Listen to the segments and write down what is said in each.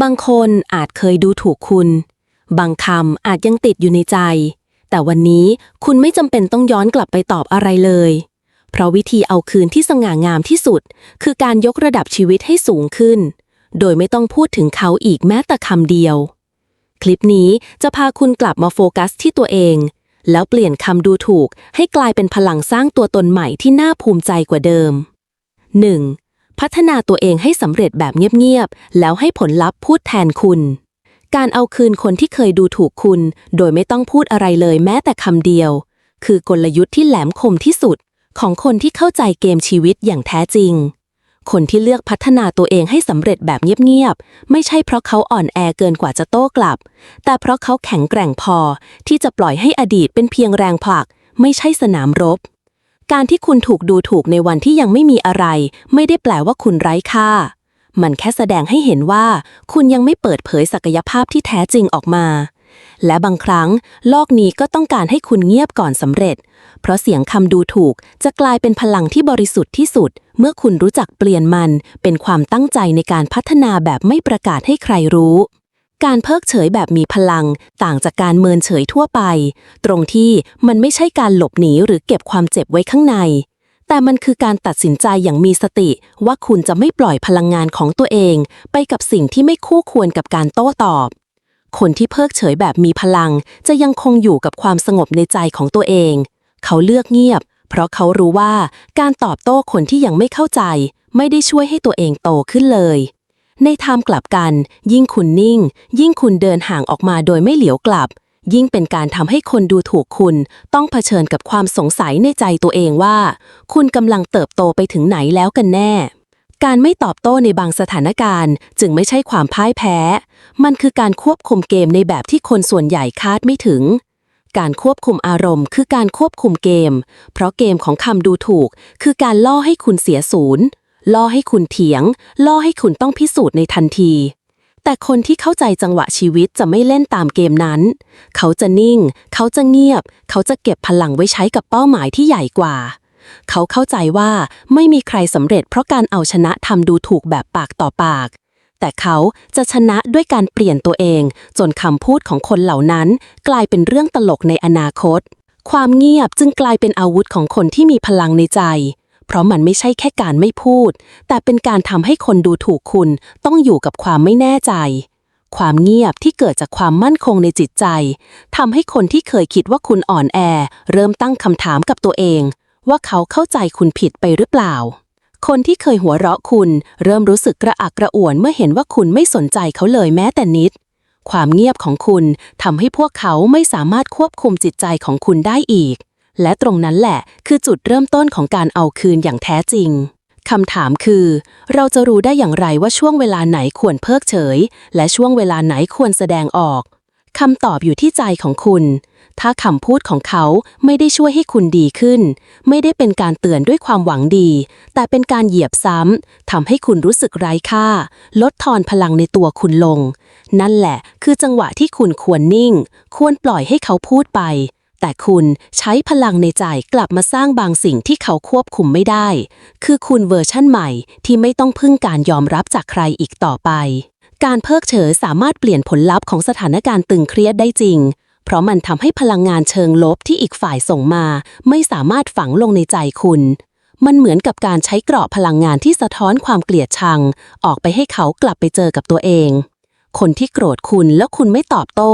บางคนอาจเคยดูถูกคุณ บางคำอาจยังติดอยู่ในใจ แต่วันนี้คุณไม่จำเป็นต้องย้อนกลับไปตอบอะไรเลย เพราะวิธีเอาคืนที่สง่างามที่สุด คือการยกระดับชีวิตให้สูงขึ้น โดยไม่ต้องพูดถึงเขาอีกแม้แต่คำเดียว คลิปนี้จะพาคุณกลับมาโฟกัสที่ตัวเอง แล้วเปลี่ยนคำดูถูกให้กลายเป็นพลังสร้างตัวตนใหม่ที่น่าภูมิใจกว่าเดิม 1. พัฒนาตัวเองให้สำเร็จแบบเงียบๆ แล้วให้ผลลัพธ์พูดแทนคุณ การเอาคืนคนที่เคยดูถูกคุณ โดยไม่ต้องพูดอะไรเลยแม้แต่คำเดียว คือกลยุทธ์ที่แหลมคมที่สุด ของคนที่เข้าใจเกมชีวิตอย่างแท้จริง คนที่เลือกพัฒนาตัวเองให้สำเร็จแบบเงียบๆ ไม่ใช่เพราะเขาอ่อนแอเกินกว่าจะโต้กลับ แต่เพราะเขาแข็งแกร่งพอที่จะปล่อยให้อดีตเป็นเพียงแรงผลัก ไม่ใช่สนามรบ การที่คุณถูกดูถูกในวันที่ยังไม่มีอะไร ไม่ได้แปลว่าคุณไร้ค่า มันแค่แสดงให้เห็นว่า คุณยังไม่เปิดเผยศักยภาพที่แท้จริงออกมา และบางครั้ง โลกนี้ก็ต้องการให้คุณเงียบก่อนสำเร็จ เพราะเสียงคำดูถูกจะกลายเป็นพลังที่บริสุทธิ์ที่สุด เมื่อคุณรู้จักเปลี่ยนมัน เป็นความตั้งใจในการพัฒนาแบบไม่ประกาศให้ใครรู้ การเพิกเฉยแบบมีพลัง ต่างจากการเมินเฉยทั่วไป ตรงที่มันไม่ใช่การหลบหนีหรือเก็บความเจ็บไว้ข้างใน แต่มันคือการตัดสินใจอย่างมีสติ ว่าคุณจะไม่ปล่อยพลังงานของตัวเอง ไปกับสิ่งที่ไม่คู่ควรกับการโต้ตอบ คนที่เพิกเฉยแบบมีพลัง จะยังคงอยู่กับความสงบในใจของตัวเอง เขาเลือกเงียบ เพราะเขารู้ว่าการตอบโต้คนที่ยังไม่เข้าใจ ไม่ได้ช่วยให้ตัวเองโตขึ้นเลย ในทางกลับกัน ยิ่งคุณนิ่ง ยิ่งคุณเดินห่างออกมาโดยไม่เหลียวกลับ ยิ่งเป็นการทำให้คนดูถูกคุณ ต้องเผชิญกับความสงสัยในใจตัวเองว่า คุณกำลังเติบโตไปถึงไหนแล้วกันแน่ การไม่ตอบโต้ในบางสถานการณ์ จึงไม่ใช่ความพ่ายแพ้ มันคือการควบคุมเกมในแบบที่คนส่วนใหญ่คาดไม่ถึงการควบคุมอารมณ์คือการควบคุมเกม เพราะเกมของคำดูถูก คือการล่อให้คุณเสียศูนย์ ล่อให้คุณเถียง ล่อให้คุณต้องพิสูจน์ในทันที แต่คนที่เข้าใจจังหวะชีวิตจะไม่เล่นตามเกมนั้น เขาจะนิ่ง เขาจะเงียบ เขาจะเก็บพลังไว้ใช้กับเป้าหมายที่ใหญ่กว่า เขาเข้าใจว่าไม่มีใครสำเร็จเพราะการเอาชนะทำดูถูกแบบปากต่อปาก แต่เขาจะชนะด้วยการเปลี่ยนตัวเอง จนคำพูดของคนเหล่านั้น กลายเป็นเรื่องตลกในอนาคตความเงียบจึงกลายเป็นอาวุธของคนที่มีพลังในใจ เพราะมันไม่ใช่แค่การไม่พูด แต่เป็นการทำให้คนดูถูกคุณต้องอยู่กับความไม่แน่ใจ ความเงียบที่เกิดจากความมั่นคงในจิตใจทำให้คนที่เคยคิดว่าคุณอ่อนแอ เริ่มตั้งคำถามกับตัวเอง ว่าเขาเข้าใจคุณผิดไปหรือเปล่า คนที่เคยหัวเราะคุณ เริ่มรู้สึกกระอักกระอ่วนเมื่อเห็นว่าคุณไม่สนใจเขาเลยแม้แต่นิด ความเงียบของคุณทำให้พวกเขาไม่สามารถควบคุมจิตใจของคุณได้อีก และตรงนั้นแหละคือจุดเริ่มต้นของการเอาคืนอย่างแท้จริงคำถามคือ เราจะรู้ได้อย่างไรว่าช่วงเวลาไหนควรเพิกเฉย และช่วงเวลาไหนควรแสดงออกคำตอบอยู่ที่ใจของคุณ ถ้าคำพูดของเขาไม่ได้ช่วยให้คุณดีขึ้น ไม่ได้เป็นการเตือนด้วยความหวังดี แต่เป็นการเหยียบซ้ำทำให้คุณรู้สึกไร้ค่า ลดทอนพลังในตัวคุณลง นั่นแหละ คือจังหวะที่คุณควรนิ่ง ควรปล่อยให้เขาพูดไป แต่คุณใช้พลังในใจกลับมาสร้างบางสิ่งที่เขาควบคุมไม่ได้ คือคุณเวอร์ชั่นใหม่ที่ไม่ต้องพึ่งการยอมรับจากใครอีกต่อไป การเพิกเฉยสามารถเปลี่ยนผลลัพธ์ของสถานการณ์ตึงเครียดได้จริง เพราะมันทำให้พลังงานเชิงลบที่อีกฝ่ายส่งมา ไม่สามารถฝังลงในใจคุณมันเหมือนกับการใช้เกราะพลังงานที่สะท้อนความเกลียดชัง ออกไปให้เขากลับไปเจอกับตัวเอง คนที่โกรธคุณแล้วคุณไม่ตอบโต้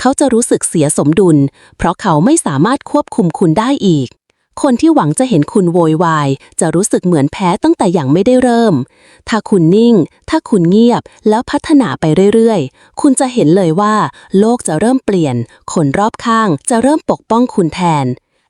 เขาจะรู้สึกเสียสมดุล เพราะเขาไม่สามารถควบคุมคุณได้อีก คนที่หวังจะเห็นคุณโวยวาย จะรู้สึกเหมือนแพ้ตั้งแต่อย่างไม่ได้เริ่ม ถ้าคุณนิ่ง ถ้าคุณเงียบแล้วพัฒนาไปเรื่อยๆ คุณจะเห็นเลยว่า โลกจะเริ่มเปลี่ยน คนรอบข้างจะเริ่มปกป้องคุณแทน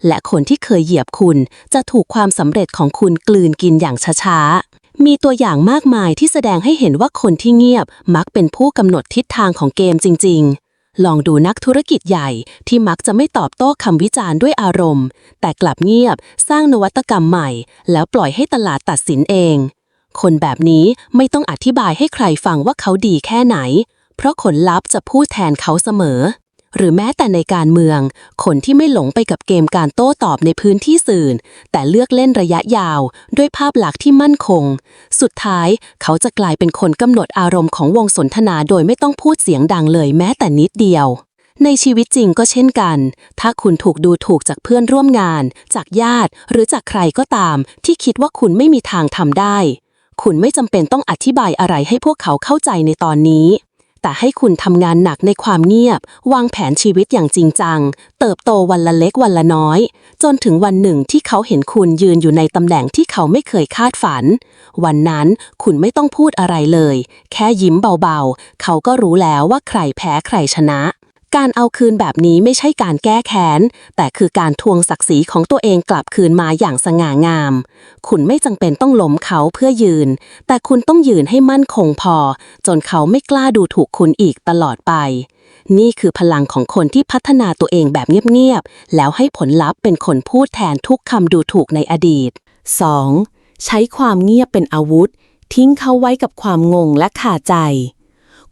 และคนที่เคยเหยียบคุณจะถูกความสำเร็จของคุณกลืนกินอย่างช้าๆ มีตัวอย่างมากมายที่แสดงให้เห็นว่าคนที่เงียบมักเป็นผู้กำหนดทิศทางของเกมจริง ๆ ลองดูนักธุรกิจใหญ่ที่มักจะไม่ตอบโต้คำวิจารณ์ด้วยอารมณ์ แต่กลับเงียบสร้างนวัตกรรมใหม่ แล้วปล่อยให้ตลาดตัดสินเอง คนแบบนี้ไม่ต้องอธิบายให้ใครฟังว่าเขาดีแค่ไหน เพราะผลลัพธ์จะพูดแทนเขาเสมอ หรือแม้แต่ในการเมือง คนที่ไม่หลงไปกับเกมการโต้ตอบในพื้นที่สื่อ แต่เลือกเล่นระยะยาว ด้วยภาพลักษณ์ที่มั่นคง สุดท้ายเขาจะกลายเป็นคนกำหนดอารมณ์ของวงสนทนาโดยไม่ต้องพูดเสียงดังเลยแม้แต่นิดเดียว ในชีวิตจริงก็เช่นกัน ถ้าคุณถูกดูถูกจากเพื่อนร่วมงาน จากญาติ หรือจากใครก็ตาม ที่คิดว่าคุณไม่มีทางทำได้ คุณไม่จำเป็นต้องอธิบายอะไรให้พวกเขาเข้าใจในตอนนี้ แต่ให้คุณทำงานหนักในความเงียบ วางแผนชีวิตอย่างจริงจัง เติบโตวันละเล็กวันละน้อย จนถึงวันหนึ่งที่เขาเห็นคุณยืนอยู่ในตำแหน่งที่เขาไม่เคยคาดฝัน วันนั้นคุณไม่ต้องพูดอะไรเลย แค่ยิ้มเบาๆ เขาก็รู้แล้วว่าใครแพ้ใครชนะ การเอาคืนแบบนี้ไม่ใช่การแก้แค้น แต่คือการทวงศักดิ์ศรีของตัวเองกลับคืนมาอย่างสง่างาม คุณไม่จำเป็นต้องล้มเขาเพื่อยืน แต่คุณต้องยืนให้มั่นคงพอ จนเขาไม่กล้าดูถูกคุณอีกตลอดไป นี่คือพลังของคนที่พัฒนาตัวเองแบบเงียบๆ แล้วให้ผลลัพธ์เป็นคนพูดแทนทุกคำดูถูกในอดีต 2. ใช้ความเงียบเป็นอาวุธ ทิ้งเขาไว้กับความงงและขาดใจ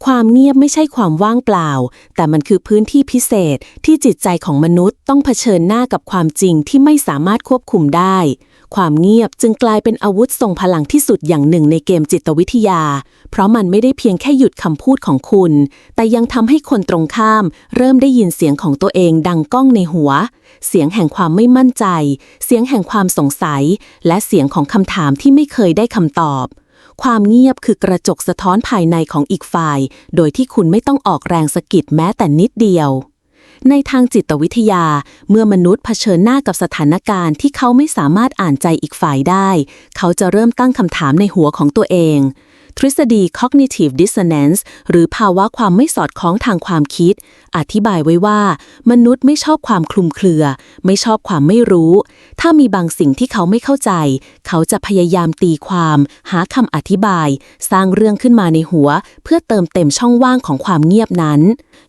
ความเงียบไม่ใช่ความว่างเปล่า แต่มันคือพื้นที่พิเศษที่จิตใจของมนุษย์ต้องเผชิญหน้ากับความจริงที่ไม่สามารถควบคุมได้ ความเงียบจึงกลายเป็นอาวุธทรงพลังที่สุดอย่างหนึ่งในเกมจิตวิทยา เพราะมันไม่ได้เพียงแค่หยุดคำพูดของคุณ แต่ยังทำให้คนตรงข้าม เริ่มได้ยินเสียงของตัวเองดังก้องในหัว เสียงแห่งความไม่มั่นใจ เสียงแห่งความสงสัย และเสียงของคำถามที่ไม่เคยได้คำตอบ ความเงียบคือกระจกสะท้อนภายในของอีกฝ่าย โดยที่คุณไม่ต้องออกแรงสะกิดแม้แต่นิดเดียว ในทางจิตวิทยา เมื่อมนุษย์เผชิญหน้ากับสถานการณ์ที่เขาไม่สามารถอ่านใจอีกฝ่ายได้ เขาจะเริ่มตั้งคำถามในหัวของตัวเอง ทฤษฎี cognitive dissonance หรือภาวะความไม่สอดคล้องทางความคิด อธิบายไว้ว่า มนุษย์ไม่ชอบความคลุมเครือ ไม่ชอบความไม่รู้ ถ้ามีบางสิ่งที่เขาไม่เข้าใจ เขาจะพยายามตีความ หาคำอธิบาย สร้างเรื่องขึ้นมาในหัว เพื่อเติมเต็มช่องว่างของความเงียบนั้น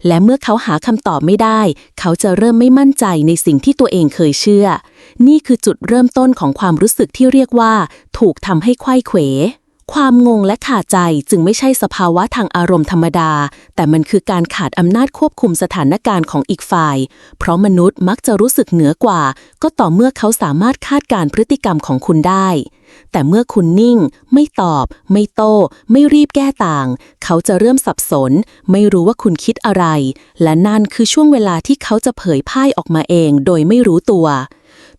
และเมื่อเขาหาคำตอบไม่ได้ เขาจะเริ่มไม่มั่นใจในสิ่งที่ตัวเองเคยเชื่อ นี่คือจุดเริ่มต้นของความรู้สึกที่เรียกว่า ถูกทำให้ไขว้เขว ความงงและขาดใจจึงไม่ใช่สภาวะทางอารมณ์ธรรมดา แต่มันคือการขาดอำนาจควบคุมสถานการณ์ของอีกฝ่าย เพราะมนุษย์มักจะรู้สึกเหนือกว่า ก็ต่อเมื่อเขาสามารถคาดการณ์พฤติกรรมของคุณได้ แต่เมื่อคุณนิ่ง ไม่ตอบ ไม่โต้ ไม่รีบแก้ต่าง เขาจะเริ่มสับสน ไม่รู้ว่าคุณคิดอะไร และนั่นคือช่วงเวลาที่เขาจะเผยพ่ายออกมาเอง โดยไม่รู้ตัว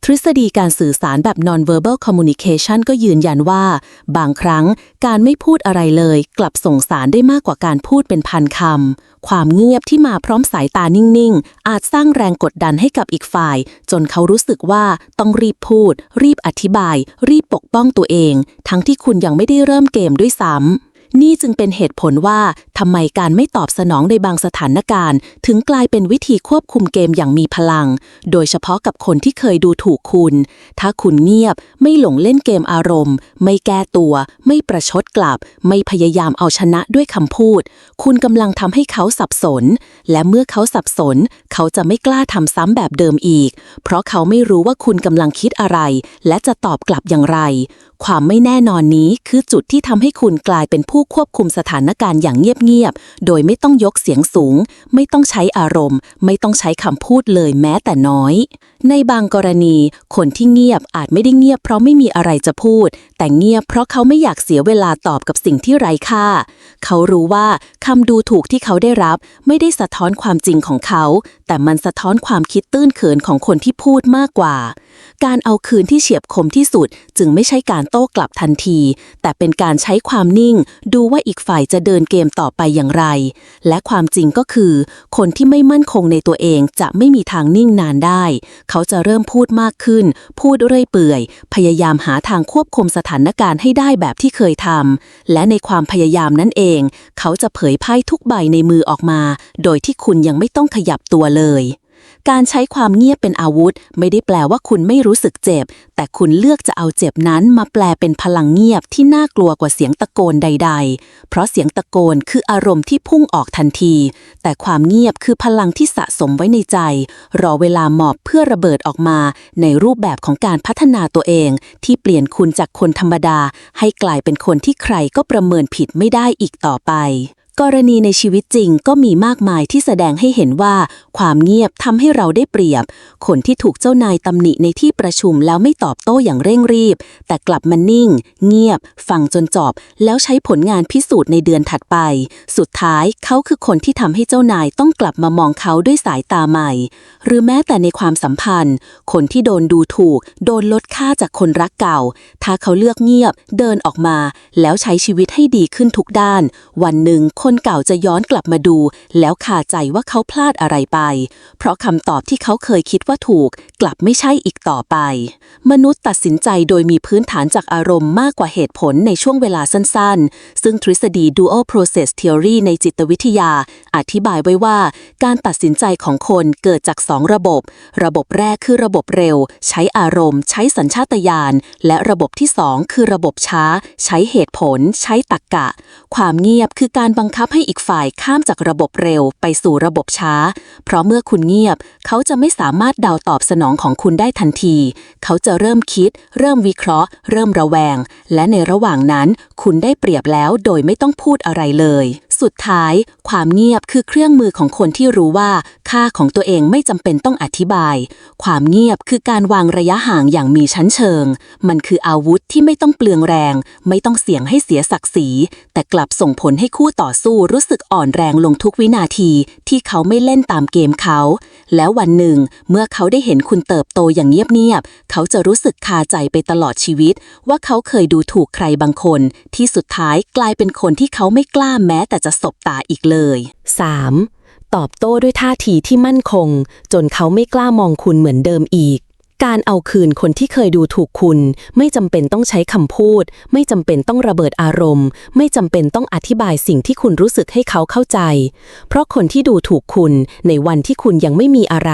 ทฤษฎีการสื่อสารแบบ non-verbal communication ก็ยืนยันว่า บางครั้งการไม่พูดอะไรเลย กลับส่งสารได้มากกว่าการพูดเป็นพันคำ ความเงียบที่มาพร้อมสายตานิ่ง ๆ อาจสร้างแรงกดดันให้กับอีกฝ่าย จนเขารู้สึกว่าต้องรีบพูด รีบอธิบาย รีบปกป้องตัวเอง ทั้งที่คุณยังไม่ได้เริ่มเกมด้วยซ้ำ นี่จึงเป็นเหตุผลว่าทำไมการไม่ตอบสนองในบางสถานการณ์ ถึงกลายเป็นวิธีควบคุมเกมอย่างมีพลัง โดยเฉพาะกับคนที่เคยดูถูกคุณ ถ้าคุณเงียบ ไม่หลงเล่นเกมอารมณ์ ไม่แก้ตัว ไม่ประชดกลับ ไม่พยายามเอาชนะด้วยคำพูด คุณกำลังทำให้เขาสับสน และเมื่อเขาสับสน เขาจะไม่กล้าทำซ้ำแบบเดิมอีก เพราะเขาไม่รู้ว่าคุณกำลังคิดอะไร และจะตอบกลับอย่างไร ความไม่แน่นอนนี้คือจุดที่ทำให้คุณกลายเป็นผู้ควบคุมสถานการณ์อย่างเงียบๆ โดยไม่ต้องยกเสียงสูง ไม่ต้องใช้อารมณ์ ไม่ต้องใช้คำพูดเลยแม้แต่น้อย ในบางกรณี คนที่เงียบอาจไม่ได้เงียบเพราะไม่มีอะไรจะพูด แต่เงียบเพราะเขาไม่อยากเสียเวลาตอบกับสิ่งที่ไร้ค่า เขารู้ว่าคำดูถูกที่เขาได้รับ ไม่ได้สะท้อนความจริงของเขา แต่มันสะท้อนความคิดตื้นเขินของคนที่พูดมากกว่า การเอาคืนที่เฉียบคมที่สุดจึงไม่ใช่การโต้กลับทันที แต่เป็นการใช้ความนิ่ง ดูว่าอีกฝ่ายจะเดินเกมต่อไปอย่างไร และความจริงก็คือ คนที่ไม่มั่นคงในตัวเองจะไม่มีทางนิ่งนานได้ เขาจะเริ่มพูดมากขึ้น พูดเรื่อยเปื่อย พยายามหาทางควบคุมสถานการณ์ให้ได้แบบที่เคยทำและในความพยายามนั่นเอง เขาจะเผยไพ่ทุกใบในมือออกมา โดยที่คุณยังไม่ต้องขยับตัวเลย การใช้ความเงียบเป็นอาวุธ ไม่ได้แปลว่าคุณไม่รู้สึกเจ็บ แต่คุณเลือกจะเอาเจ็บนั้นมาแปลเป็นพลังเงียบที่น่ากลัวกว่าเสียงตะโกนใด ๆ เพราะเสียงตะโกนคืออารมณ์ที่พุ่งออกทันที แต่ความเงียบคือพลังที่สะสมไว้ในใจ รอเวลาหมอบเพื่อระเบิดออกมา ในรูปแบบของการพัฒนาตัวเอง ที่เปลี่ยนคุณจากคนธรรมดา ให้กลายเป็นคนที่ใครก็ประเมินผิดไม่ได้อีกต่อไป กรณีในชีวิตจริงก็มีมากมายที่แสดงให้เห็นว่า ความเงียบทำให้เราได้เปรียบ คนที่ถูกเจ้านายตำหนิในที่ประชุมแล้วไม่ตอบโต้อย่างเร่งรีบ แต่กลับมานิ่ง เงียบ ฟังจนจบ แล้วใช้ผลงานพิสูจน์ในเดือนถัดไป สุดท้ายเขาคือคนที่ทำให้เจ้านายต้องกลับมามองเขาด้วยสายตาใหม่ หรือแม้แต่ในความสัมพันธ์ คนที่โดนดูถูก โดนลดค่าจากคนรักเก่า ถ้าเขาเลือกเงียบ เดินออกมา แล้วใช้ชีวิตให้ดีขึ้นทุกด้าน วันหนึ่งคนนเก่าจะย้อนกลับมาดู แล้วคาใจว่าเขาพลาดอะไรไป เพราะคำตอบที่เขาเคยคิดว่าถูก กลับไม่ใช่อีกต่อไป มนุษย์ตัดสินใจโดยมีพื้นฐานจากอารมณ์มากกว่าเหตุผลในช่วงเวลาสั้นๆ ซึ่งทฤษฎี dual process theory ในจิตวิทยา อธิบายไว้ว่า การตัดสินใจของคนเกิดจากสองระบบ ระบบแรกคือระบบเร็ว ใช้อารมณ์ ใช้สัญชาตญาณ และระบบที่สองคือระบบช้า ใช้เหตุผล ใช้ตรรกกะ ความเงียบคือการบังคับให้อีกฝ่ายข้ามจากระบบเร็วไปสู่ระบบช้า เพราะเมื่อคุณเงียบ เขาจะไม่สามารถเดาตอบสนองของคุณได้ทันที เขาจะเริ่มคิด เริ่มวิเคราะห์ เริ่มระแวง และในระหว่างนั้น คุณได้เปรียบแล้วโดยไม่ต้องพูดอะไรเลย สุดท้าย ความเงียบคือเครื่องมือของคนที่รู้ว่า ค่าของตัวเองไม่จำเป็นต้องอธิบาย ความเงียบคือการวางระยะห่างอย่างมีชั้นเชิง มันคืออาวุธที่ไม่ต้องเปลืองแรง ไม่ต้องเสี่ยงให้เสียศักดิ์ศรีแต่กลับส่งผลให้คู่ต่อสู้รู้สึกอ่อนแรงลงทุกวินาที ที่เขาไม่เล่นตามเกมเขา แล้ววันหนึ่ง เมื่อเขาได้เห็นคุณเติบโตอย่างเงียบๆเขาจะรู้สึกคาใจไปตลอดชีวิต ว่าเขาเคยดูถูกใครบางคน ที่สุดท้ายกลายเป็นคนที่เขาไม่กล้าแม้แต่จะสบตาอีกเลย 3. ตอบโต้ด้วยท่าทีที่มั่นคง จนเขาไม่กล้ามองคุณเหมือนเดิมอีก การเอาคืนคนที่เคยดูถูกคุณ ไม่จำเป็นต้องใช้คำพูด ไม่จำเป็นต้องระเบิดอารมณ์ ไม่จำเป็นต้องอธิบายสิ่งที่คุณรู้สึกให้เขาเข้าใจ เพราะคนที่ดูถูกคุณในวันที่คุณยังไม่มีอะไร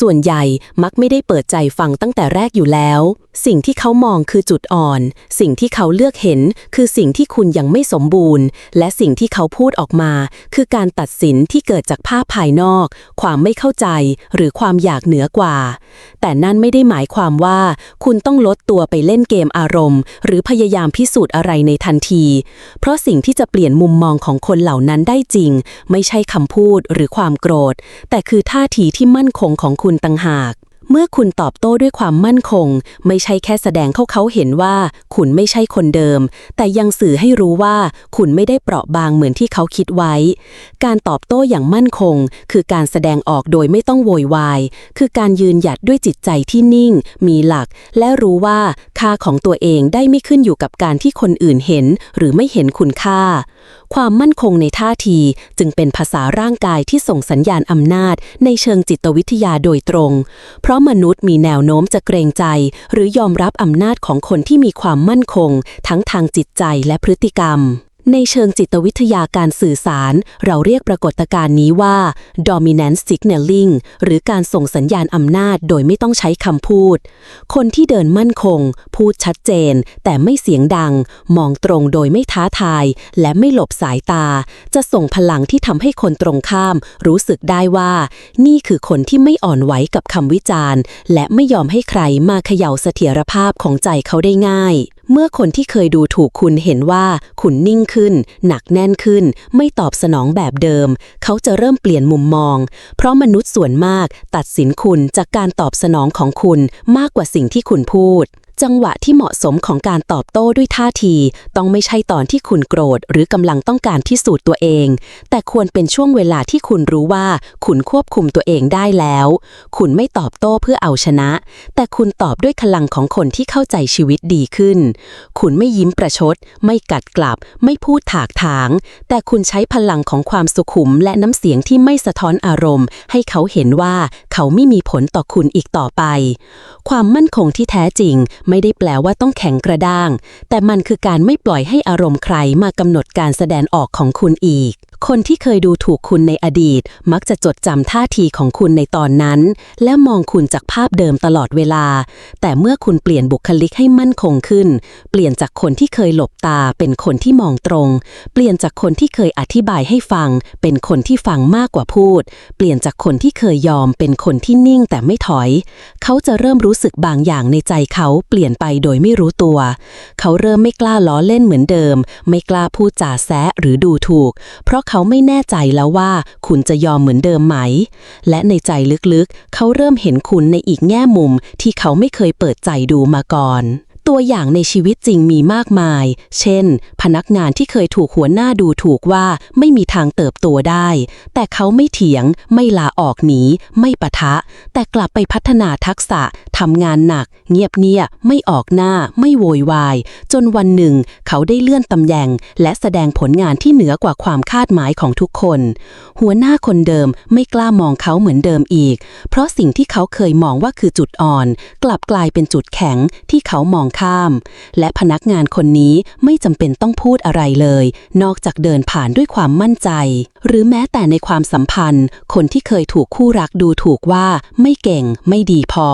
ส่วนใหญ่มักไม่ได้เปิดใจฟังตั้งแต่แรกอยู่แล้ว สิ่งที่เขามองคือจุดอ่อน สิ่งที่เขาเลือกเห็น คือสิ่งที่คุณยังไม่สมบูรณ์ และสิ่งที่เขาพูดออกมา คือการตัดสินที่เกิดจากภาพภายนอก ความไม่เข้าใจ หรือความอยากเหนือกว่า แต่นั่นไม่ได้หมายความว่า คุณต้องลดตัวไปเล่นเกมอารมณ์ หรือพยายามพิสูจน์อะไรในทันที เพราะสิ่งที่จะเปลี่ยนมุมมองของคนเหล่านั้นได้จริง ไม่ใช่คำพูดหรือความโกรธ แต่คือท่าทีที่มั่นคงของคุณต่างหาก เมื่อคุณตอบโต้ด้วยความมั่นคง ไม่ใช่แค่แสดงเขาเขาเห็นว่า คุณไม่ใช่คนเดิม แต่ยังสื่อให้รู้ว่า คุณไม่ได้เปราะบางเหมือนที่เขาคิดไว้ การตอบโต้อย่างมั่นคง คือการแสดงออกโดยไม่ต้องโวยวาย คือการยืนหยัดด้วยจิตใจที่นิ่ง มีหลัก และรู้ว่าค่าของตัวเองได้ไม่ขึ้นอยู่กับการที่คนอื่นเห็น หรือไม่เห็นคุณค่าความมั่นคงในท่าทีจึงเป็นภาษาร่างกายที่ส่งสัญญาณอำนาจในเชิงจิตวิทยาโดยตรง เพราะมนุษย์มีแนวโน้มจะเกรงใจ หรือยอมรับอำนาจของคนที่มีความมั่นคง ทั้งทางจิตใจและพฤติกรรม ในเชิงจิตวิทยาการสื่อสาร เราเรียกปรากฏการณ์นี้ว่า dominance signaling หรือการส่งสัญญาณอำนาจโดยไม่ต้องใช้คำพูด คนที่เดินมั่นคง พูดชัดเจน แต่ไม่เสียงดัง มองตรงโดยไม่ท้าทาย และไม่หลบสายตา จะส่งพลังที่ทำให้คนตรงข้าม รู้สึกได้ว่า นี่คือคนที่ไม่อ่อนไหวกับคำวิจารณ์ และไม่ยอมให้ใครมาเขย่าเสถียรภาพของใจเขาได้ง่าย เมื่อคนที่เคยดูถูกคุณเห็นว่าคุณนิ่งขึ้น หนักแน่นขึ้น ไม่ตอบสนองแบบเดิม เขาจะเริ่มเปลี่ยนมุมมอง เพราะมนุษย์ส่วนมากตัดสินคุณจากการตอบสนองของคุณมากกว่าสิ่งที่คุณพูด จังหวะที่เหมาะสมของการตอบโต้ด้วยท่าที ต้องไม่ใช่ตอนที่คุณโกรธ หรือกำลังต้องการที่สูตรตัวเอง แต่ควรเป็นช่วงเวลาที่คุณรู้ว่า คุณควบคุมตัวเองได้แล้ว คุณไม่ตอบโต้เพื่อเอาชนะ แต่คุณตอบด้วยพลังของคนที่เข้าใจชีวิตดีขึ้น คุณไม่ยิ้มประชด ไม่กัดกลับ ไม่พูดถากถาง แต่คุณใช้พลังของความสุขุม และน้ำเสียงที่ไม่สะท้อนอารมณ์ ให้เขาเห็นว่าเขาไม่มีผลต่อคุณอีกต่อไป ความมั่นคงที่แท้จริงไม่ได้แปลว่าต้องแข็งกระด้าง แต่มันคือการไม่ปล่อยให้อารมณ์ใครมากำหนดการแสดงออกของคุณอีก คนที่เคยดูถูกคุณในอดีต มักจะจดจำท่าทีของคุณในตอนนั้น และมองคุณจากภาพเดิมตลอดเวลา แต่เมื่อคุณเปลี่ยนบุคลิกให้มั่นคงขึ้น เปลี่ยนจากคนที่เคยหลบตา เป็นคนที่มองตรง เปลี่ยนจากคนที่เคยอธิบายให้ฟัง เป็นคนที่ฟังมากกว่าพูด เปลี่ยนจากคนที่เคยยอม เป็นคนที่นิ่งแต่ไม่ถอย เขาจะเริ่มรู้สึกบางอย่างในใจเขาเปลี่ยนไปโดยไม่รู้ตัว เขาเริ่มไม่กล้าล้อเล่นเหมือนเดิม ไม่กล้าพูดจาแซะหรือดูถูก เพราะเขาไม่แน่ใจแล้วว่าคุณจะยอมเหมือนเดิมไหม และในใจลึกๆ เขาเริ่มเห็นคุณในอีกแง่มุมที่เขาไม่เคยเปิดใจดูมาก่อน ตัวอย่างในชีวิตจริงมีมากมาย เช่น พนักงานที่เคยถูกหัวหน้าดูถูกว่าไม่มีทางเติบโตได้ แต่เขาไม่เถียง ไม่ลาออกหนี ไม่ปะทะ แต่กลับไปพัฒนาทักษะ ทำงานหนัก เงียบเงียบไม่ออกหน้า ไม่โวยวาย จนวันหนึ่ง เขาได้เลื่อนตำแหน่ง และแสดงผลงานที่เหนือกว่าความคาดหมายของทุกคน หัวหน้าคนเดิมไม่กล้ามองเขาเหมือนเดิมอีก เพราะสิ่งที่เขาเคยมองว่าคือจุดอ่อน กลับกลายเป็นจุดแข็งที่เขามองข้าม และพนักงานคนนี้ไม่จำเป็นต้องพูดอะไรเลย นอกจากเดินผ่านด้วยความมั่นใจ หรือแม้แต่ในความสัมพันธ์ คนที่เคยถูกคู่รักดูถูกว่าไม่เก่ง ไม่ดีพอ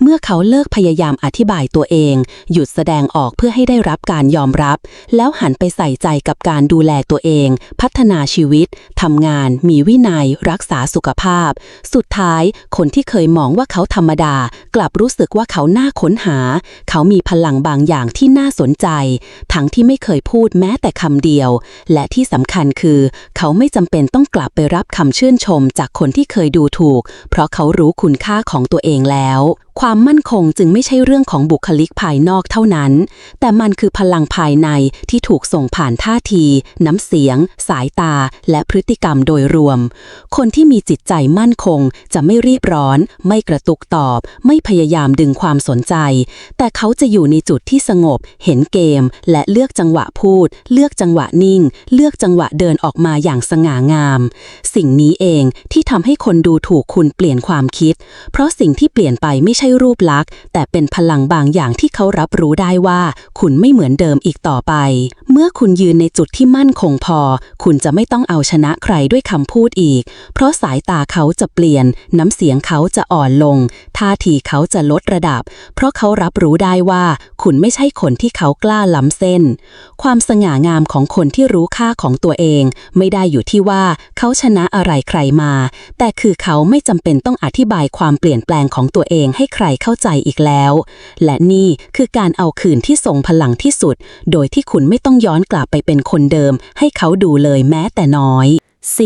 เมื่อเขาเลิกพยายามอธิบายตัวเอง หยุดแสดงออกเพื่อให้ได้รับการยอมรับ แล้วหันไปใส่ใจกับการดูแลตัวเอง พัฒนาชีวิตทำงาน มีวินัย รักษาสุขภาพ สุดท้าย คนที่เคยมองว่าเขาธรรมดา กลับรู้สึกว่าเขาน่าค้นหา เขามีพลังบางอย่างที่น่าสนใจ ทั้งที่ไม่เคยพูดแม้แต่คำเดียว และที่สำคัญคือ เขาไม่จำเป็นต้องกลับไปรับคำชื่นชมจากคนที่เคยดูถูก เพราะเขารู้คุณค่าของตัวเองแล้วความมั่นคงจึงไม่ใช่เรื่องของบุคลิกภายนอกเท่านั้น แต่มันคือพลังภายในที่ถูกส่งผ่านท่าที น้ำเสียง สายตา และพฤติกรรมโดยรวม คนที่มีจิตใจมั่นคง จะไม่รีบร้อน ไม่กระตุกตอบ ไม่พยายามดึงความสนใจ แต่เขาจะอยู่ในจุดที่สงบ เห็นเกม และเลือกจังหวะพูด เลือกจังหวะนิ่ง เลือกจังหวะเดินออกมาอย่างสง่างาม สิ่งนี้เองที่ทำให้คนดูถูกคุณเปลี่ยนความคิด เพราะสิ่งที่เปลี่ยนไปไม่ใช่รูปลักษณ์แต่เป็นพลังบางอย่างที่เขารับรู้ได้ว่า คุณไม่เหมือนเดิมอีกต่อไป เมื่อคุณยืนในจุดที่มั่นคงพอ คุณจะไม่ต้องเอาชนะใครด้วยคำพูดอีก เพราะสายตาเขาจะเปลี่ยน น้ำเสียงเขาจะอ่อนลง ท่าทีเขาจะลดระดับ เพราะเขารับรู้ได้ว่า คุณไม่ใช่คนที่เขากล้าล้ำเส้น ความสง่างามของคนที่รู้ค่าของตัวเอง ไม่ได้อยู่ที่ว่าเขาชนะอะไรใครมา แต่คือเขาไม่จำเป็นต้องอธิบายความเปลี่ยนแปลงของตัวเองให้ใครเข้าใจอีกแล้ว และนี่คือการเอาคืนที่ทรงพลังที่สุด โดยที่คุณไม่ต้องย้อนกลับไปเป็นคนเดิม ให้เขาดูเลยแม้แต่น้อย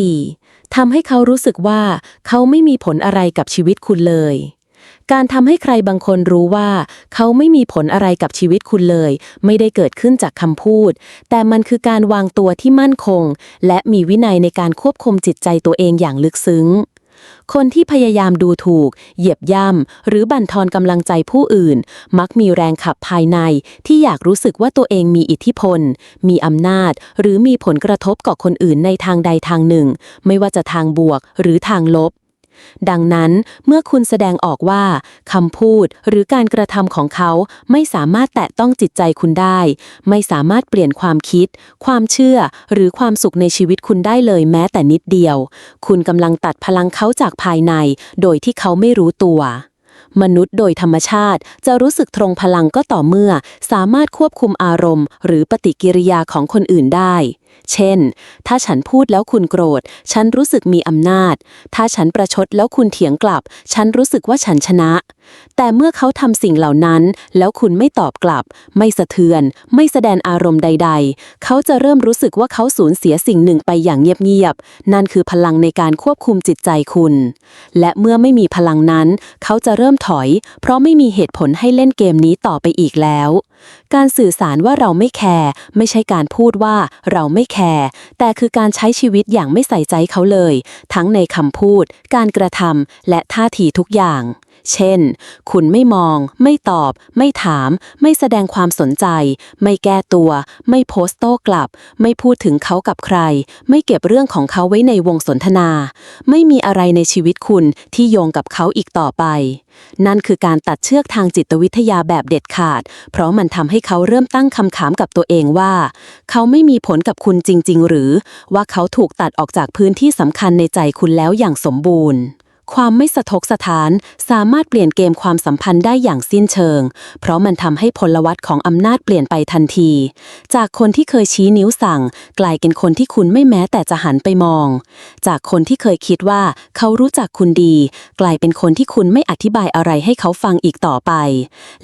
4. ทำให้เขารู้สึกว่าเขาไม่มีผลอะไรกับชีวิตคุณเลย การทำให้ใครบางคนรู้ว่า เขาไม่มีผลอะไรกับชีวิตคุณเลย ไม่ได้เกิดขึ้นจากคำพูด แต่มันคือการวางตัวที่มั่นคง และมีวินัยในการควบคุมจิตใจตัวเองอย่างลึกซึ้ง คนที่พยายามดูถูก เหยียบย่ำ หรือบั่นทอนกำลังใจผู้อื่น มักมีแรงขับภายในที่อยากรู้สึกว่าตัวเองมีอิทธิพล มีอำนาจ หรือมีผลกระทบกับคนอื่นในทางใดทางหนึ่ง ไม่ว่าจะทางบวกหรือทางลบ ดังนั้นเมื่อคุณแสดงออกว่าคำพูดหรือการกระทำของเขาไม่สามารถแตะต้องจิตใจคุณได้ ไม่สามารถเปลี่ยนความคิด ความเชื่อ หรือความสุขในชีวิตคุณได้เลยแม้แต่นิดเดียว คุณกำลังตัดพลังเขาจากภายใน โดยที่เขาไม่รู้ตัว มนุษย์โดยธรรมชาติ จะรู้สึกตรงพลังก็ต่อเมื่อ สามารถควบคุมอารมณ์ หรือปฏิกิริยาของคนอื่นได้ เช่น ถ้าฉันพูดแล้วคุณโกรธ ฉันรู้สึกมีอำนาจ ถ้าฉันประชดแล้วคุณเถียงกลับ ฉันรู้สึกว่าฉันชนะ แต่เมื่อเขาทำสิ่งเหล่านั้น แล้วคุณไม่ตอบกลับ ไม่สะเทือน ไม่แสดงอารมณ์ใด ๆ เขาจะเริ่มรู้สึกว่าเขาสูญเสียสิ่งหนึ่งไปอย่างเงียบๆนั่นคือพลังในการควบคุมจิตใจคุณ และเมื่อไม่มีพลังนั้น เขาจะเริ่มถอย เพราะไม่มีเหตุผลให้เล่นเกมนี้ต่อไปอีกแล้ว การสื่อสารว่าเราไม่แคร์ไม่ใช่การพูดว่าเราไม่แคร์แต่คือการใช้ชีวิตอย่างไม่ใส่ใจเขาเลย ทั้งในคำพูด การกระทำและท่าทีทุกอย่าง เช่น คุณไม่มอง ไม่ตอบ ไม่ถาม ไม่แสดงความสนใจ ไม่แก้ตัว ไม่โพสต์โต้กลับ ไม่พูดถึงเขากับใคร ไม่เก็บเรื่องของเขาไว้ในวงสนทนา ไม่มีอะไรในชีวิตคุณที่โยงกับเขาอีกต่อไป นั่นคือการตัดเชือกทางจิตวิทยาแบบเด็ดขาด เพราะมันทำให้เขาเริ่มตั้งคำถามกับตัวเองว่า เขาไม่มีผลกับคุณจริง ๆ หรือว่าเขาถูกตัดออกจากพื้นที่สำคัญในใจคุณแล้วอย่างสมบูรณ์ ความไม่สะทกสถานสามารถเปลี่ยนเกมความสัมพันธ์ได้อย่างสิ้นเชิง เพราะมันทำให้พลวัตของอำนาจเปลี่ยนไปทันที จากคนที่เคยชี้นิ้วสั่ง กลายเป็นคนที่คุณไม่แม้แต่จะหันไปมอง จากคนที่เคยคิดว่าเขารู้จักคุณดี กลายเป็นคนที่คุณไม่อธิบายอะไรให้เขาฟังอีกต่อไป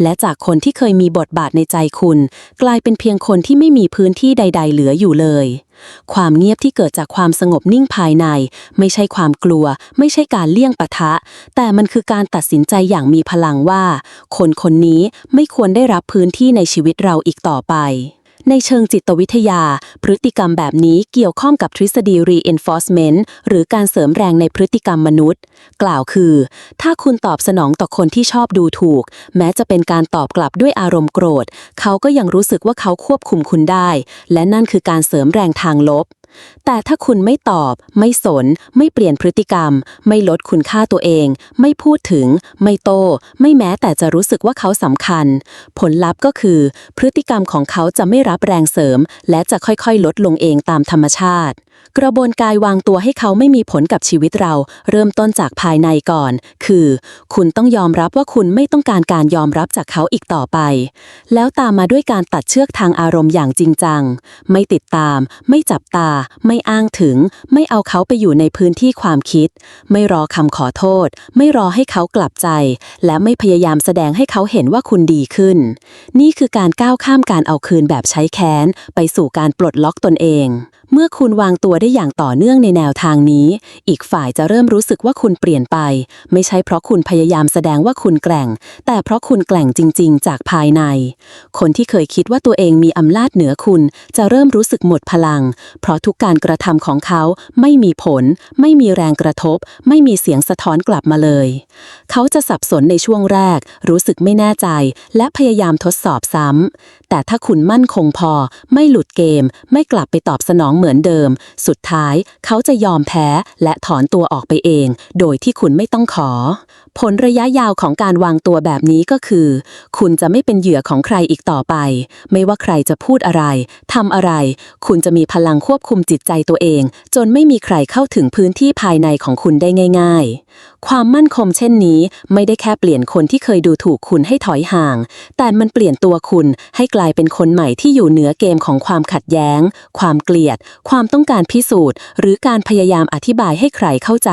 และจากคนที่เคยมีบทบาทในใจคุณ กลายเป็นเพียงคนที่ไม่มีพื้นที่ใด ๆ เหลืออยู่เลย ความเงียบที่เกิดจากความสงบนิ่งภายใน ไม่ใช่ความกลัว ไม่ใช่การเลี่ยงปะทะ แต่มันคือการตัดสินใจอย่างมีพลังว่า คนคนนี้ไม่ควรได้รับพื้นที่ในชีวิตเราอีกต่อไป ในเชิงจิตวิทยา พฤติกรรมแบบนี้เกี่ยวข้องกับทฤษฎี reinforcement หรือการเสริมแรงในพฤติกรรมมนุษย์ กล่าวคือ ถ้าคุณตอบสนองต่อคนที่ชอบดูถูก แม้จะเป็นการตอบกลับด้วยอารมณ์โกรธ เขาก็ยังรู้สึกว่าเขาควบคุมคุณได้ และนั่นคือการเสริมแรงทางลบ แต่ถ้าคุณไม่ตอบ ไม่สน ไม่เปลี่ยนพฤติกรรม ไม่ลดคุณค่าตัวเอง ไม่พูดถึง ไม่โต ไม่แม้แต่จะรู้สึกว่าเขาสำคัญ ผลลัพธ์ก็คือ พฤติกรรมของเขาจะไม่รับแรงเสริม และจะค่อยๆ ลดลงเองตามธรรมชาติ กระบวนการวางตัวให้เขาไม่มีผลกับชีวิตเรา เริ่มต้นจากภายในก่อน คือ คุณต้องยอมรับว่าคุณไม่ต้องการการยอมรับจากเขาอีกต่อไป แล้วตามมาด้วยการตัดเชือกทางอารมณ์อย่างจริงจัง ไม่ติดตาม ไม่จับตาไม่อ้างถึง ไม่เอาเขาไปอยู่ในพื้นที่ความคิด ไม่รอคำขอโทษ ไม่รอให้เขากลับใจ และไม่พยายามแสดงให้เขาเห็นว่าคุณดีขึ้น นี่คือการก้าวข้ามการเอาคืนแบบใช้แค้น ไปสู่การปลดล็อกตนเอง เมื่อคุณวางตัวได้อย่างต่อเนื่องในแนวทางนี้ อีกฝ่ายจะเริ่มรู้สึกว่าคุณเปลี่ยนไป ไม่ใช่เพราะคุณพยายามแสดงว่าคุณแกร่ง แต่เพราะคุณแกร่งจริง ๆ จากภายใน คนที่เคยคิดว่าตัวเองมีอำนาจเหนือคุณ จะเริ่มรู้สึกหมดพลัง เพราะทุกการกระทำของเขาไม่มีผล ไม่มีแรงกระทบ ไม่มีเสียงสะท้อนกลับมาเลย เขาจะสับสนในช่วงแรก รู้สึกไม่แน่ใจ และพยายามทดสอบซ้ำแต่ถ้าคุณมั่นคงพอ ไม่หลุดเกม ไม่กลับไปตอบสนองเหมือนเดิม สุดท้ายเขาจะยอมแพ้และถอนตัวออกไปเอง โดยที่คุณไม่ต้องขอผลระยะยาวของการวางตัวแบบนี้ก็คือ คุณจะไม่เป็นเหยื่อของใครอีกต่อไป ไม่ว่าใครจะพูดอะไรทำอะไร คุณจะมีพลังควบคุมจิตใจตัวเอง จนไม่มีใครเข้าถึงพื้นที่ภายในของคุณได้ง่าย ๆ ความมั่นคงเช่นนี้ ไม่ได้แค่เปลี่ยนคนที่เคยดูถูกคุณให้ถอยห่าง แต่มันเปลี่ยนตัวคุณให้กลายเป็นคนใหม่ที่อยู่เหนือเกมของความขัดแย้ง ความเกลียด ความต้องการพิสูจน์ หรือการพยายามอธิบายให้ใครเข้าใจ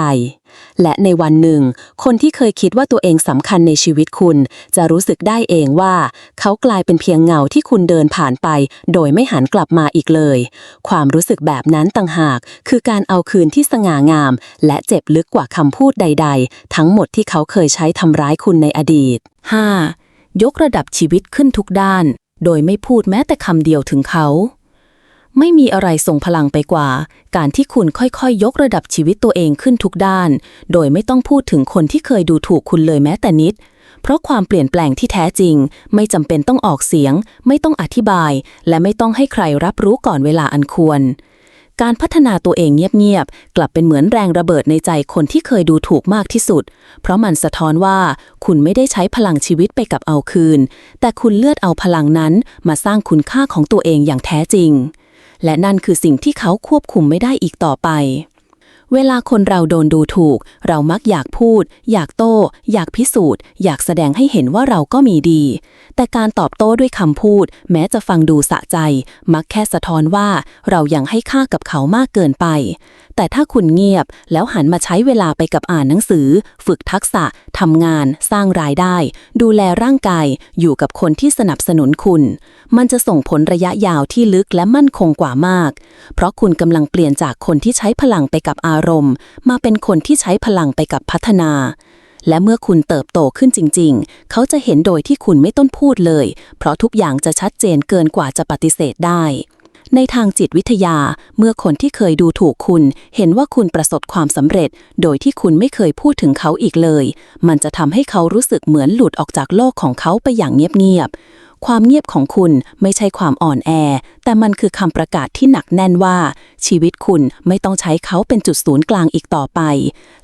และในวันหนึ่ง คนที่เคยคิดว่าตัวเองสำคัญในชีวิตคุณ จะรู้สึกได้เองว่า เขากลายเป็นเพียงเงาที่คุณเดินผ่านไป โดยไม่หันกลับมาอีกเลย ความรู้สึกแบบนั้นต่างหาก คือการเอาคืนที่สง่างาม และเจ็บลึกกว่าคำพูดใด ๆ ทั้งหมดที่เขาเคยใช้ทำร้ายคุณในอดีต 5. ยกระดับชีวิตขึ้นทุกด้าน โดยไม่พูดแม้แต่คำเดียวถึงเขา ไม่มีอะไรส่งพลังไปกว่า การที่คุณค่อยๆยกระดับชีวิตตัวเองขึ้นทุกด้าน โดยไม่ต้องพูดถึงคนที่เคยดูถูกคุณเลยแม้แต่นิด เพราะความเปลี่ยนแปลงที่แท้จริง ไม่จำเป็นต้องออกเสียง ไม่ต้องอธิบาย และไม่ต้องให้ใครรับรู้ก่อนเวลาอันควร การพัฒนาตัวเองเงียบๆ กลับเป็นเหมือนแรงระเบิดในใจคนที่เคยดูถูกมากที่สุด เพราะมันสะท้อนว่าคุณไม่ได้ใช้พลังชีวิตไปกับเอาคืน แต่คุณเลือดเอาพลังนั้นมาสร้างคุณค่าของตัวเองอย่างแท้จริง และนั่นคือสิ่งที่เขาควบคุมไม่ได้อีกต่อไป เวลาคนเราโดนดูถูก เรามักอยากพูด อยากโต้ อยากพิสูจน์ อยากแสดงให้เห็นว่าเราก็มีดี แต่การตอบโต้ด้วยคำพูด แม้จะฟังดูสะใจ มักแค่สะท้อนว่า เรายังให้ค่ากับเขามากเกินไป แต่ถ้าคุณเงียบแล้วหันมาใช้เวลาไปกับอ่านหนังสือ ฝึกทักษะทำงาน สร้างรายได้ ดูแลร่างกาย อยู่กับคนที่สนับสนุนคุณ มันจะส่งผลระยะยาวที่ลึกและมั่นคงกว่ามาก เพราะคุณกำลังเปลี่ยนจากคนที่ใช้พลังไปกับอารมณ์ มาเป็นคนที่ใช้พลังไปกับพัฒนา และเมื่อคุณเติบโตขึ้นจริง ๆ เขาจะเห็นโดยที่คุณไม่ต้องพูดเลย เพราะทุกอย่างจะชัดเจนเกินกว่าจะปฏิเสธได้ ในทางจิตวิทยา เมื่อคนที่เคยดูถูกคุณ เห็นว่าคุณประสบความสำเร็จ โดยที่คุณไม่เคยพูดถึงเขาอีกเลย มันจะทำให้เขารู้สึกเหมือนหลุดออกจากโลกของเขาไปอย่างเงียบๆ ความเงียบของคุณไม่ใช่ความอ่อนแอ แต่มันคือคำประกาศที่หนักแน่นว่า ชีวิตคุณไม่ต้องใช้เขาเป็นจุดศูนย์กลางอีกต่อไป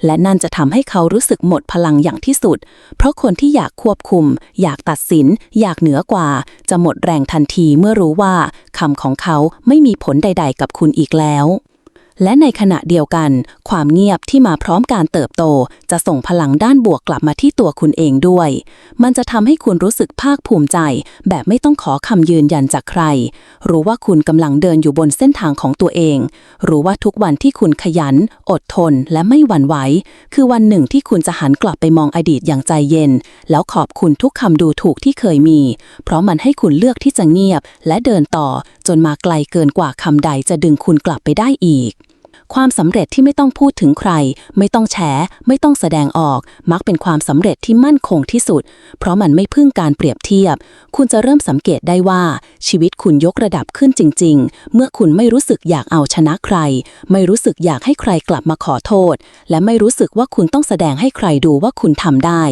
และนั่นจะทำให้เขารู้สึกหมดพลังอย่างที่สุด เพราะคนที่อยากควบคุม อยากตัดสิน อยากเหนือกว่า จะหมดแรงทันทีเมื่อรู้ว่าคำของเขาไม่มีผลใด ๆ กับคุณอีกแล้ว และในขณะเดียวกัน ความเงียบที่มาพร้อมการเติบโต จะส่งพลังด้านบวกกลับมาที่ตัวคุณเองด้วย มันจะทำให้คุณรู้สึกภาคภูมิใจ แบบไม่ต้องขอคำยืนยันจากใคร รู้ว่าคุณกำลังเดินอยู่บนเส้นทางของตัวเอง รู้ว่าทุกวันที่คุณขยัน อดทน และไม่หวั่นไหว คือวันหนึ่งที่คุณจะหันกลับไปมองอดีตอย่างใจเย็น แล้วขอบคุณทุกคำดูถูกที่เคยมี เพราะมันให้คุณเลือกที่จะเงียบ และเดินต่อจนมาไกลเกินกว่าคำใดจะดึงคุณกลับไปได้อีก ความสำเร็จที่ไม่ต้องพูดถึงใคร ไม่ต้องแฉไม่ต้องแสดงออก มักเป็นความสำเร็จที่มั่นคงที่สุด เพราะมันไม่พึ่งการเปรียบเทียบ คุณจะเริ่มสังเกตได้ว่า ชีวิตคุณยกระดับขึ้นจริง ๆ เมื่อคุณไม่รู้สึกอยากเอาชนะใคร ไม่รู้สึกอยากให้ใครกลับมาขอโทษ และไม่รู้สึกว่าคุณต้องแสดงให้ใครดูว่าคุณทำได้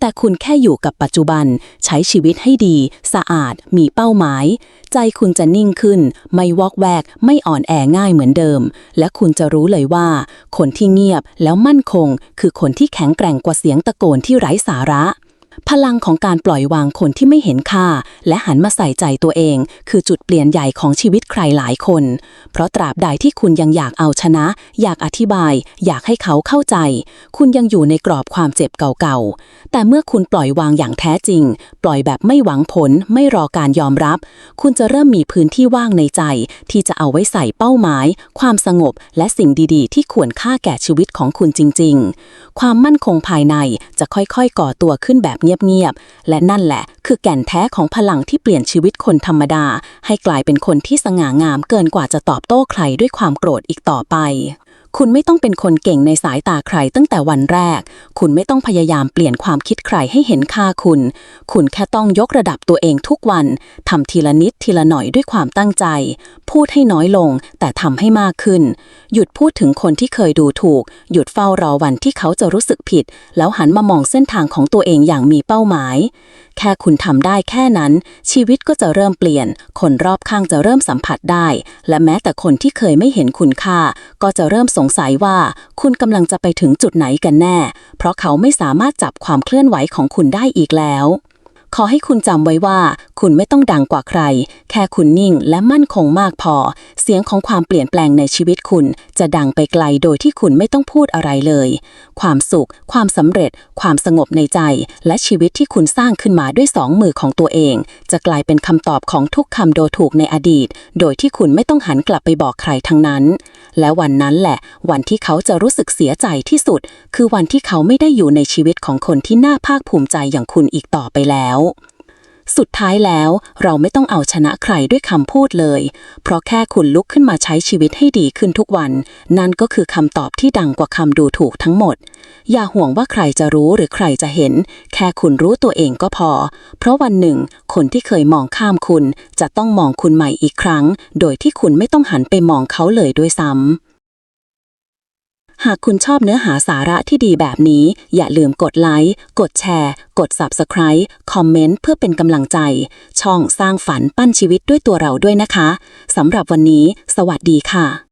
แต่คุณแค่อยู่กับปัจจุบัน ใช้ชีวิตให้ดี สะอาด มีเป้าหมาย ใจคุณจะนิ่งขึ้น ไม่วอกแวก ไม่อ่อนแอง่ายเหมือนเดิม และคุณจะรู้เลยว่า คนที่เงียบแล้วมั่นคง คือคนที่แข็งแกร่งกว่าเสียงตะโกนที่ไร้สาระ พลังของการปล่อยวางคนที่ไม่เห็นค่า และหันมาใส่ใจตัวเอง คือจุดเปลี่ยนใหญ่ของชีวิตใครหลายคน เพราะตราบใดที่คุณยังอยากเอาชนะ อยากอธิบาย อยากให้เขาเข้าใจ คุณยังอยู่ในกรอบความเจ็บเก่าๆ แต่เมื่อคุณปล่อยวางอย่างแท้จริง ปล่อยแบบไม่หวังผล ไม่รอการยอมรับ คุณจะเริ่มมีพื้นที่ว่างในใจ ที่จะเอาไว้ใส่เป้าหมาย ความสงบ และสิ่งดีๆ ที่ควรค่าแก่ชีวิตของคุณจริง ๆ ความมั่นคงภายในจะค่อยๆ ก่อตัวขึ้นแบบเงียบๆ และนั่นแหละ คือแก่นแท้ของพลังที่เปลี่ยนชีวิตคนธรรมดา ให้กลายเป็นคนที่สง่างามเกินกว่าจะตอบโต้ใครด้วยความโกรธอีกต่อไป คุณไม่ต้องเป็นคนเก่งในสายตาใครตั้งแต่วันแรก คุณไม่ต้องพยายามเปลี่ยนความคิดใครให้เห็นค่าคุณ คุณแค่ต้องยกระดับตัวเองทุกวัน ทำทีละนิดทีละหน่อยด้วยความตั้งใจ พูดให้น้อยลง แต่ทำให้มากขึ้น หยุดพูดถึงคนที่เคยดูถูก หยุดเฝ้ารอวันที่เขาจะรู้สึกผิด แล้วหันมามองเส้นทางของตัวเองอย่างมีเป้าหมาย แค่คุณทำได้แค่นั้น ชีวิตก็จะเริ่มเปลี่ยน คนรอบข้างจะเริ่มสัมผัสได้ และแม้แต่คนที่เคยไม่เห็นคุณค่า ก็จะเริ่มสงงสัยว่าคุณกำลังจะไปถึงจุดไหนกันแน่ เพราะเขาไม่สามารถจับความเคลื่อนไหวของคุณได้อีกแล้ว ขอให้คุณจำไว้ว่า คุณไม่ต้องดังกว่าใคร แค่คุณนิ่งและมั่นคงมากพอ เสียงของความเปลี่ยนแปลงในชีวิตคุณ จะดังไปไกลโดยที่คุณไม่ต้องพูดอะไรเลย ความสุข ความสำเร็จ ความสงบในใจ และชีวิตที่คุณสร้างขึ้นมาด้วยสองมือของตัวเอง จะกลายเป็นคำตอบของทุกคำโดถูกในอดีต โดยที่คุณไม่ต้องหันกลับไปบอกใครทั้งนั้น และวันนั้นแหละ วันที่เขาจะรู้สึกเสียใจที่สุด คือวันที่เขาไม่ได้อยู่ในชีวิตของคนที่น่าภาคภูมิใจอย่างคุณอีกต่อไปแล้วสุดท้ายแล้วเราไม่ต้องเอาชนะใครด้วยคำพูดเลย เพราะแค่คุณลุกขึ้นมาใช้ชีวิตให้ดีขึ้นทุกวัน นั่นก็คือคำตอบที่ดังกว่าคำดูถูกทั้งหมด อย่าห่วงว่าใครจะรู้หรือใครจะเห็น แค่คุณรู้ตัวเองก็พอ เพราะวันหนึ่ง คนที่เคยมองข้ามคุณ จะต้องมองคุณใหม่อีกครั้ง โดยที่คุณไม่ต้องหันไปมองเขาเลยด้วยซ้ำ หากคุณชอบเนื้อหาสาระที่ดีแบบนี้ อย่าลืมกดไลค์ กดแชร์ กด Subscribe คอมเมนต์เพื่อเป็นกำลังใจ ช่องสร้างฝันปั้นชีวิตด้วยตัวเราด้วยนะคะสำหรับวันนี้ สวัสดีค่ะ